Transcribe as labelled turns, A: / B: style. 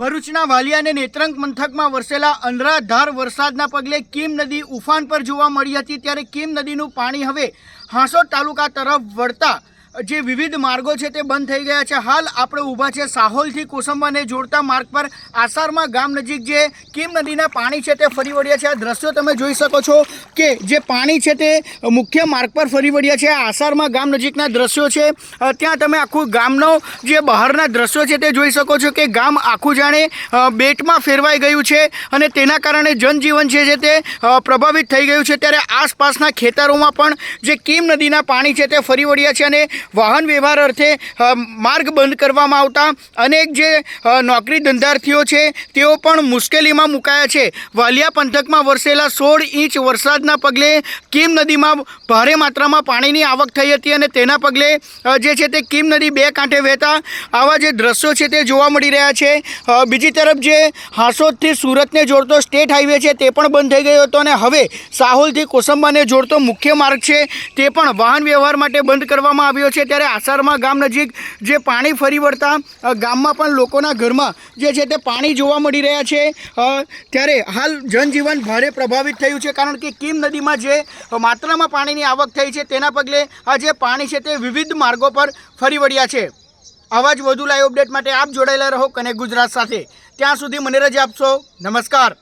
A: ભરૂચના વાલિયા અને નેત્રંગ પંથકમાં વરસેલા અનરાધાર વરસાદના પગલે કીમ નદી ઉફાન પર જોવા મળી હતી, ત્યારે કીમ નદીનું પાણી હવે હાંસોદ તાલુકા તરફ વળતા જે વિવિધ માર્ગો છે તે બંધ થઈ ગયા છે. હાલ આપણે ઊભા છે સાહોલથી કોસંબાને જોડતા માર્ગ પર. આસારમાં ગામ નજીક જે કીમ નદીના પાણી છે તે ફરી વળ્યા છે. આ દ્રશ્યો તમે જોઈ શકો છો કે જે પાણી છે તે મુખ્ય માર્ગ પર ફરી વળ્યા છે. આ આસારમાં ગામ નજીકના દ્રશ્યો છે. ત્યાં તમે આખું ગામનો જે બહારના દ્રશ્યો છે તે જોઈ શકો છો કે ગામ આખું જાણે બેટમાં ફેરવાઈ ગયું છે અને તેના કારણે જનજીવન છે જે તે પ્રભાવિત થઈ ગયું છે. ત્યારે આસપાસના ખેતરોમાં પણ જે કીમ નદીના પાણી છે તે ફરી વળ્યા છે અને વાહન વ્યવહાર અર્થે માર્ગ બંધ કરવામાં આવતા અનેક જે નોકરી ધંધાર્થીઓ છે, તેઓ પણ મુશ્કેલીમાં મુકાયા છે. વાલિયા પંથકમાં વરસેલા સોળ ઇંચ વરસાદના પગલે કીમ નદીમાં ભારે માત્રામાં પાણીની આવક થઈ હતી અને તેના પગલે જે છે તે કીમ નદી બે કાંઠે વહેતા આવા જે દ્રશ્યો છે તે જોવા મળી રહ્યા છે. બીજી તરફ જે હાંસોદથી સુરતને જોડતો સ્ટેટ હાઈવે છે તે પણ બંધ થઈ ગયો હતો અને હવે સાહોલથી કોસંબાને જોડતો મુખ્ય માર્ગ છે તે પણ વાહન વ્યવહાર માટે બંધ કરવામાં આવ્યો છે ત્યારે આસારમાં ગામ નજીક જે પાણી ફરી વળતા ગામમાં પણ લોકોના ઘરમાં જે છે તે પાણી જોવા મળી રહ્યા છે. ત્યારે હાલ જનજીવન ભારે પ્રભાવિત થયું છે કારણ કે કીમ નદીમાં જે માત્રામાં પાણીની આવક થઈ છે તેના પગલે આ જે પાણી છે તે વિવિધ માર્ગો પર ફરી વળ્યા છે. આવા જ વધુ લાઈવ અપડેટ માટે આપ જોડાયેલા રહો કનેક્ટ ગુજરાત સાથે. ત્યાં સુધી મને રજા આપશો. નમસ્કાર.